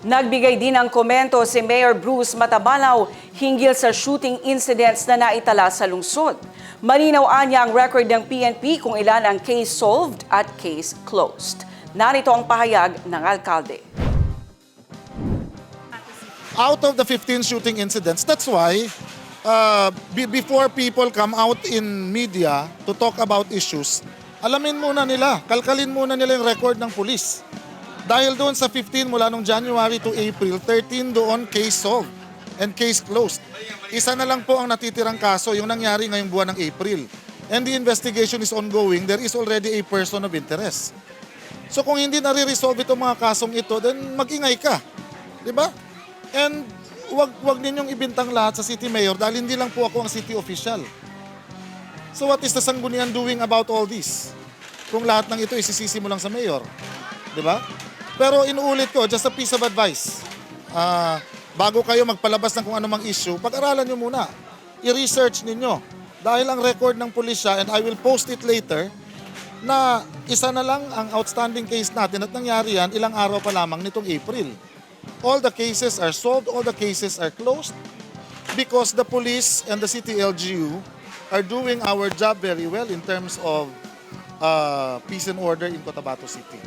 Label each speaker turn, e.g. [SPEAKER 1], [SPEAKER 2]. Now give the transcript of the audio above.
[SPEAKER 1] Nagbigay din ng komento si Mayor Bruce Matabalaw hinggil sa shooting incidents na naitala sa lungsod. Malinaw anya ang record ng PNP kung ilan ang case solved at case closed. Narito ang pahayag ng alkalde.
[SPEAKER 2] out of the 15 shooting incidents, that's why uh, be- before people come out in media to talk about issues, alamin muna nila, kalkalin muna nila yung record ng pulis. Dahil doon sa 15 mula nung January to April, 13 doon case solved and case closed. Isa na lang po ang natitirang kaso, yung nangyari ngayong buwan ng April. And the investigation is ongoing, there is already a person of interest. So kung hindi nare-resolve itong mga kasong ito, then mag-ingay ka. Di ba? And wag wag ninyong ibintang lahat sa city mayor dahil hindi lang po ako ang city official. So what is the sanggunian doing about all this? Kung lahat ng ito isisisi mo lang sa mayor. Di ba? Pero inuulit ko, just a piece of advice. Ah, bago kayo magpalabas ng kung anumang issue, pag-aralan nyo muna. I-research ninyo. Dahil ang record ng pulisya, and I will post it later, na isa na lang ang outstanding case natin at nangyari yan ilang araw pa lamang nitong April. All the cases are solved, all the cases are closed because the police and the city LGU are doing our job very well in terms of uh, peace and order in Cotabato City.